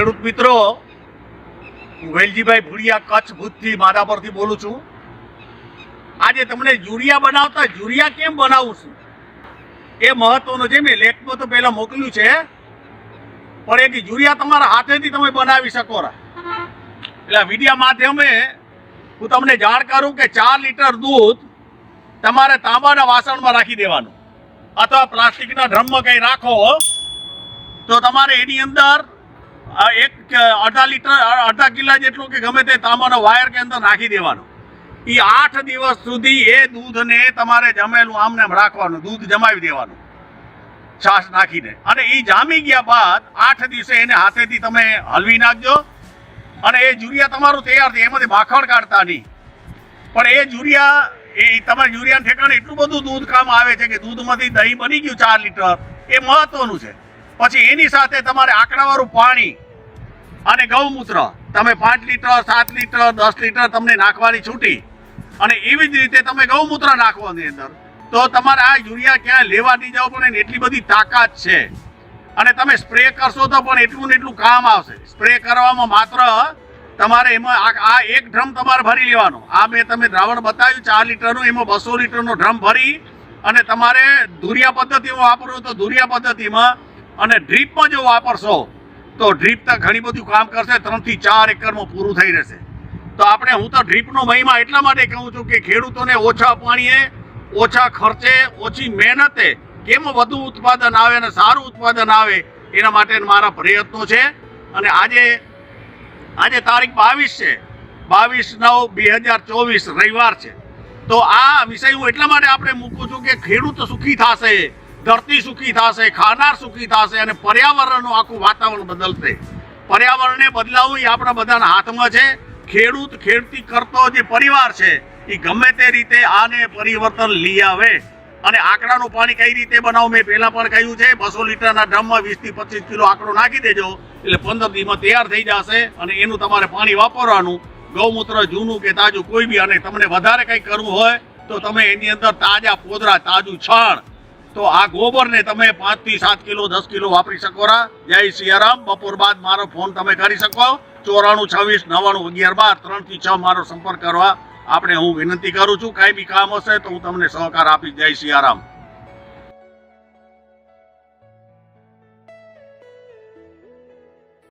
ખેડૂત મિત્રો, હું વેલજીભાઈ ભુડિયા કચ્છ ભુજથી માધાપરથી બોલું છું. આજે તમને યુરિયા બનાવતા, યુરિયા કેમ બનાવું છું? એ મહત્વનું છે, મેં લેખમાં તો પહેલાં મોકલ્યું છે, પણ એક યુરિયા તમારા હાથેથી તમે બનાવી શકો એટલે મીડિયા માધ્યમે હું તમને જાણ કરું કે ચાર લીટર દૂધ તમારે તાંબાના વાસણમાં રાખી દેવાનું. અથવા પ્લાસ્ટિકના ડ્રમમાં કંઈ રાખો તો તમારે એની અંદર એક અડધા લીટર અડધા કિલા જેટલું કે ગમે તે તાંબાનો વાયર કે અંદર નાખી દેવાનો. એ આઠ દિવસ સુધી એ દૂધને તમારે જમેલું આમને આમ રાખવાનું, દૂધ જમાવી દેવાનું. છાશ નાખીને. અને એ જામી ગયા બાદ આઠ દિવસે એને હાથેથી તમે હલવી નાખજો. અને એ જુરિયા તમારું તૈયાર થાય એમાંથી માખણ કાઢતા નહીં. પણ એ જુરિયા એ તમારે યુરિયા ઠેકાણે એટલું બધું દૂધ કામ આવે છે કે દૂધમાંથી દહીં બની ગયું ચાર લીટર. એ મહત્વનું છે. પછી એની સાથે તમારે આંકડાવાળું પાણી અને ગૌમૂત્ર. તમે પાંચ લીટર, સાત લીટર, દસ લીટર તમને નાખવાની છૂટી. અને એવી જ રીતે તમે ગૌમૂત્ર નાખવાની અંદર. તો તમારે આ યુરિયા ક્યાંય લેવા નહીં જાઓ પણ એટલી બધી તાકાત છે. અને તમે સ્પ્રે કરશો તો પણ એટલું ને એટલું કામ આવશે. સ્પ્રે કરવામાં માત્ર તમારે એમાં આ એક ડ્રમ તમારે ભરી લેવાનો. આ મેં તમે દ્રાવણ બતાવ્યું, ચાર લીટરનું, એમાં બસો લીટરનો ડ્રમ ભરી અને તમારે ધુરિયા પદ્ધતિમાં વાપરવું તો ધુરિયા પદ્ધતિમાં અને ડ્રીપમાં જો વાપરશો તો ડ્રીપ તો ઘણી બધું કામ કરશે, ત્રણથી ચાર એકરમાં પૂરું થઈ રહેશે. તો આપણે હું તો ડ્રીપનો મહિમા એટલા માટે કહું છું કે ખેડૂતોને ઓછા પાણીએ, ઓછા ખર્ચે, ઓછી મહેનતે કેમ વધુ ઉત્પાદન આવે અને સારું ઉત્પાદન આવે એના માટે મારા પ્રયત્નો છે. અને આજે આજે તારીખ બાવીસ છે. બાવીસ નવ બે હજાર ચોવીસ રવિવાર છે. તો આ વિષય હું એટલા માટે આપણે મૂકું છું કે ખેડૂત સુખી થશે. ધરતી સુખી થશે, ખાનાર સુખી થશે અને પર્યાવરણનું આખું વાતાવરણ બદલશે. પર્યાવરણને બદલાવવું એ આપણા બધાના હાથમાં છે. ખેડૂત ખેડતી કરતો જે પરિવાર છે, એ ગમે તે રીતે આને પરિવર્તન લઈ આવે. અને આંકડાનું પાણી કઈ રીતે બનાવું મેં પહેલાં પણ કહ્યું છે, બસો લીટરના ડ્રમમાં વીસથી પચીસ કિલો આંકડો નાખી દેજો, એટલે પંદર દીમાં તૈયાર થઈ જશે અને એનું તમારે પાણી વાપરવાનું. ગૌમૂત્ર જૂનું કે તાજું કોઈ બી, અને તમને વધારે કંઈ કરવું હોય તો તમે એની અંદર તાજા, પોદરા, તાજું છાણ તો આ ગોબરને તમે પાંચથી સાત કિલો, દસ કિલો વાપરી શકો રા. જય સિયારામ. બપોર બાદ મારો ફોન તમે કરી શકો. ચોરાણું, છવ્વીસ, નવ્વાણું, અગિયાર, બાર, ત્રણથી છ મારો સંપર્ક કરવા. આપણે હું વિનંતી કરું છું. કાંઈ બી કામ હશે તો હું તમને સહકાર આપીશ. જય સિયારામ.